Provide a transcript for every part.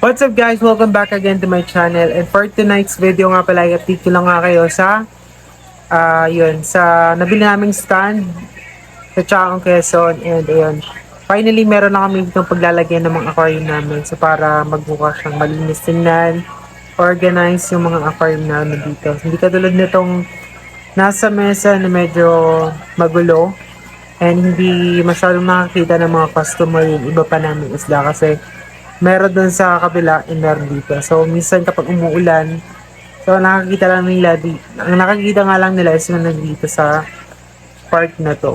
What's up guys? Welcome back again to my channel. And for tonight's video nga pala, i-update ko lang nga kayo sa ah yun, sa nabili naming stand sa Chaong Quezon and ayun. Finally, meron na kami ditong paglalagyan ng mga aquarium namin. So para magbukas siyang malinis tingnan, organize yung mga aquarium namin dito. Hindi katulad nitong nasa mesa na medyo magulo and hindi masyadong nakakita ng mga customer yung iba pa namin isda kasi meron dun sa kabila and meron dito. So, minsan kapag umuulan, so nakakita lang nila, di, ang nakakita nga lang nila is yung nandito sa park na to.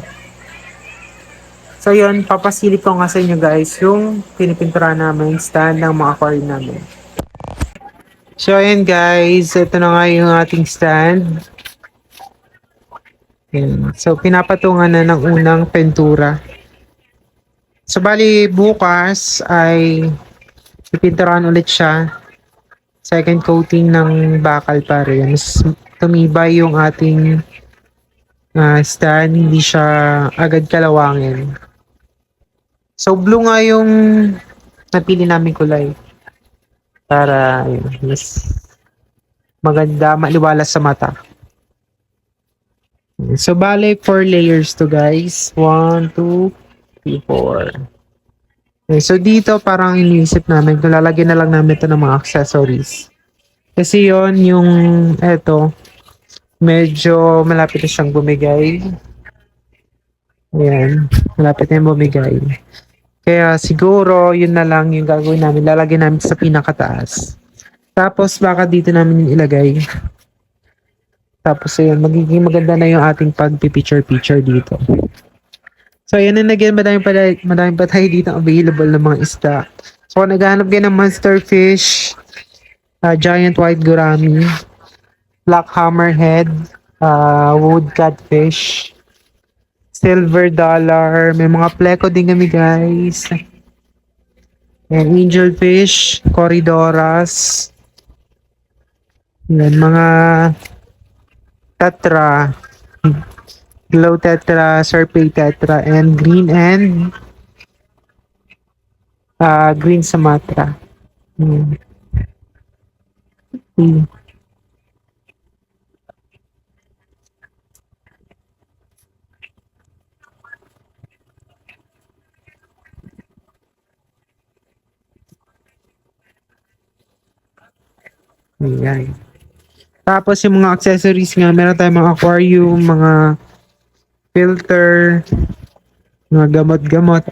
So, yun, papasilip ko nga sa inyo guys yung pinipintura namin stand ng mga aquarium namin. So, ayan guys, ito na nga yung ating stand. Ayan. So, pinapatungan na ng unang pentura. So, bali, bukas ay pipinturahan ulit siya. Second coating ng bakal pa rin. Mas tumibay yung ating ah, stand. Hindi siya agad kalawangin. So, blue nga yung napili namin kulay. Para, ayun, mas maganda, maliwalas sa mata. So, bale, four layers to guys. One, two, three, four. Okay, so dito parang iniisip namin lalagyan na lang namin ito ng mga accessories. Kasi yon yung eto, medyo malapit na siyang bumigay. Ayan, malapit na yung bumigay. Kaya siguro yun na lang yung gagawin namin. Lalagyan namin sa pinakataas. Tapos baka dito namin yung ilagay. Tapos ayun, magiging maganda na yung ating pag-picture-picture dito. So, ayan na again, madami pa, madami pa tayo dito available ng mga isda. So, kung naghahanap kayo ng monster fish, uh, giant white gourami, black hammerhead, uh, wood catfish, silver dollar, may mga pleco din kami guys. And angel fish, corridoras, yan, mga tatra, glow tetra, serpay tetra, and green and uh, green Sumatra. Hmm. Hmm. Ayan. Tapos yung mga accessories nga, meron tayong mga aquarium, mga filter, mga gamot-gamot,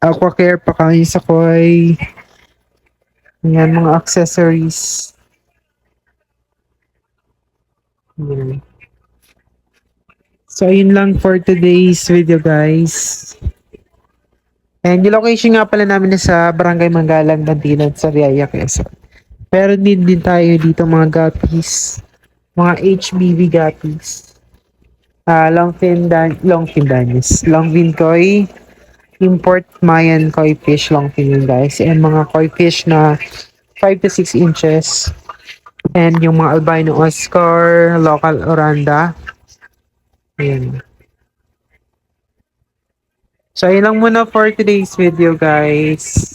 aquacare pa kami sa koi. Yan, mga accessories. So, ayun lang for today's video, guys. And yung location nga pala namin is sa Barangay Manggalang, Bantilan, sa Riaya, Quezon. Pero din din tayo dito mga guppies, mga HBV guppies. Ah, longfin dan longfin danis, longfin koi, import Mayan koi fish longfin yun guys. And mga koi fish na 5 to 6 inches. And yung mga albino Oscar, local Oranda. Ayan. So, ayun lang muna for today's video guys.